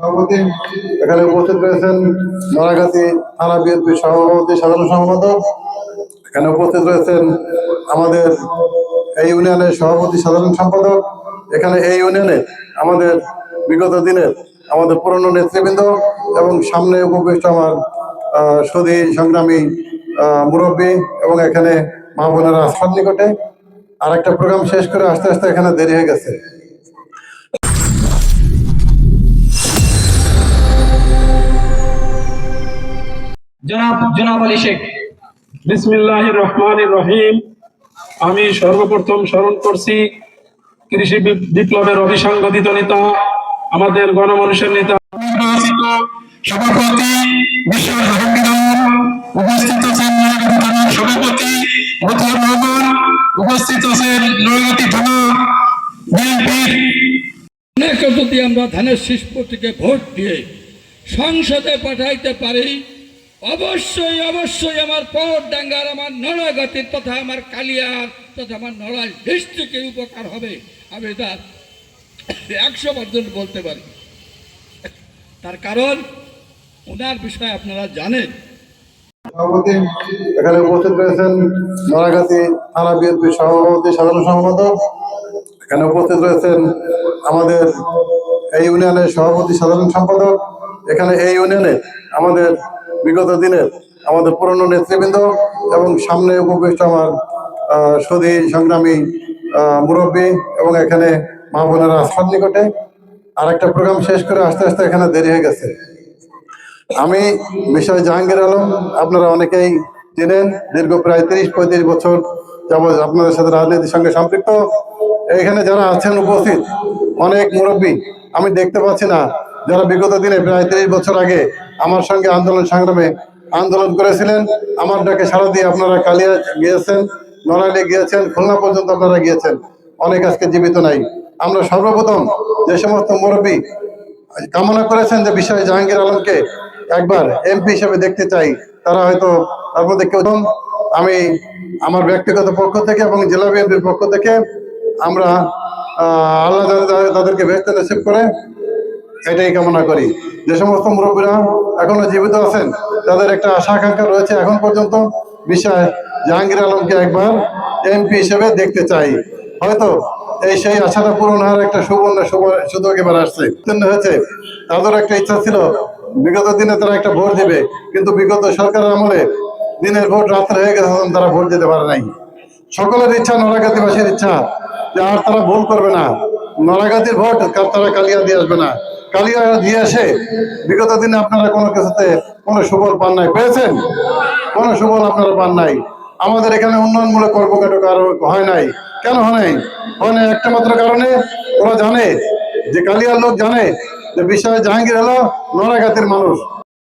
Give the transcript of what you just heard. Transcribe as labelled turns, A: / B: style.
A: সভাপতি, এখানে উপস্থিত রয়েছেন নড়াগাতি থানা বিএনপি সভাপতি সাধারণ সম্পাদক। এখানে উপস্থিত রয়েছেন আমাদের এই ইউনিয়নের সভাপতি সাধারণ সম্পাদক। এখানে এই ইউনিয়নে আমাদের বিগত দিনের আমাদের পুরনো নেতৃবৃন্দ এবং সামনে উপবিষ্ট আমার সদী সংগ্রামী মুরব্বী এবং এখানে মা বোনেরা আসার নিকটে। আর একটা প্রোগ্রাম শেষ করে আস্তে আস্তে এখানে দেরি হয়ে গেছে।
B: জনাব জনাব আলী শেখ।
C: বিসমিল্লাহ রহমান রহিম আমি সর্বপ্রথম স্মরণ করছি কৃষি বিপ্লবের অবিসংগঠিত নেতা আমাদের গণমানুষের নেতা
B: সভাপতি উপস্থিত আছেন সভাপতি উপস্থিত আছেন থানা বিএনপির।
D: যদি আমরা ধানের শিষ্পটিকে ভোট দিয়ে সংসদে পাঠাইতে পারি অবশ্যই অবশ্যই আমার পট ডাঙ্গার আমার নড়াগতির তথা আমার কালিয়ার তথা আমার নড়াইল ডিস্ট্রিক্টের উপকার হবে। আমি তার একশো পার্সেন্ট বলতে পারি। তার কারণ, ওনার বিষয়ে আপনারা জানেন।
A: সভাপতি, এখানে উপস্থিত রয়েছেন নড়াগাতি থানা বিএনপি সভাপতি, সাধারণ সম্পাদক। এখানে উপস্থিত রয়েছেন আমাদের এই ইউনিয়নের সভাপতি, সাধারণ সম্পাদক। এখানে এই ইউনিয়নে আমাদের বিগত দিনের আমাদের পুরনো নেতৃবৃন্দ এবং সামনে উপবিষ্ট আমার সদী সংগ্রামী মুরব্বী এবং এখানে মা বোনেরা আসার নিকটে আর একটা প্রোগ্রাম শেষ করে আস্তে আস্তে এখানে দেরি হয়ে গেছে। আমি বিষয় জাহাঙ্গীর আলম, আপনারা অনেকেই চেনেন, দীর্ঘ প্রায় তিরিশ, পঁয়ত্রিশ বছর যাবৎ আপনাদের সাথে রাজনীতির সঙ্গে সম্পৃক্ত। এখানে যারা আছেন উপস্থিত, অনেক মুরব্বী, আমি দেখতে পাচ্ছি না, যারা বিগত দিনে প্রায় তিরিশ বছর আগে আমার সঙ্গে আন্দোলন সংগ্রামে আন্দোলন করেছিলেন। আমার ডাকে সারা দিয়ে আপনারা কালিয়া গিয়েছেন, নড়াইলে গিয়েছেন, খুলনা পর্যন্ত আপনারা গিয়েছেন। অনেক আজকে জীবিত নাই। আমরা সর্বপ্রথম যে সমস্ত মুরব্বী কামনা করেছেন যে বিষয় জাহাঙ্গীর আলমকে একবার এমপি হিসেবে দেখতে চাই, তারা হয়তো তার মধ্যে কেউ আমি আমার ব্যক্তিগত পক্ষ থেকে এবং জেলা বিএনপির পক্ষ থেকে আমরা আল্লাহ তাদেরকে ব্যস্ত নসিব করে এটাই কামনা করি। যে সমস্ত মুরব্বীরা এখনও জীবিত আছেন, তাদের একটা আশা আকাঙ্ক্ষা রয়েছে। এখন পর্যন্ত বিষয় জাহাঙ্গীর আলমকে একবার এমপি হিসেবে দেখতে চাই। হয়তো এই সেই আশাটা পূরণ হওয়ার একটা সুবর্ণ সুব- সুযোগ এবার আসছে। হয়েছে। তাদের একটা ইচ্ছা ছিল, বিগত দিনে তারা একটা ভোট দিবে, কিন্তু বিগত সরকারের আমলে দিনের ভোট রাত্রে হয়ে গেছে তারা ভোট দিতে পারে নাই। সকলের ইচ্ছা নরাগাতিবাসীর ইচ্ছা, যে আর তারা ভুল করবে না। নরাগাতির ভোট তারা কালিয়া দিয়ে আসবে না। কালিয়া দিয়ে আসে। বিগত দিনে আপনারা কোনো কিছুতে কোনো সুফল পান নাই। পেয়েছেন? কোনো সুফল আপনারা পান নাই। আমাদের এখানে উন্নয়নমূলক কর্মকাণ্ড কারও হয় নাই। কেন হয় নাই? হয় নাই একটা মাত্র কারণে ওরা জানে যে কালিয়ার লোক জানে যে বিষয় জাহাঙ্গীর হলো নড়াঘাতের মানুষ।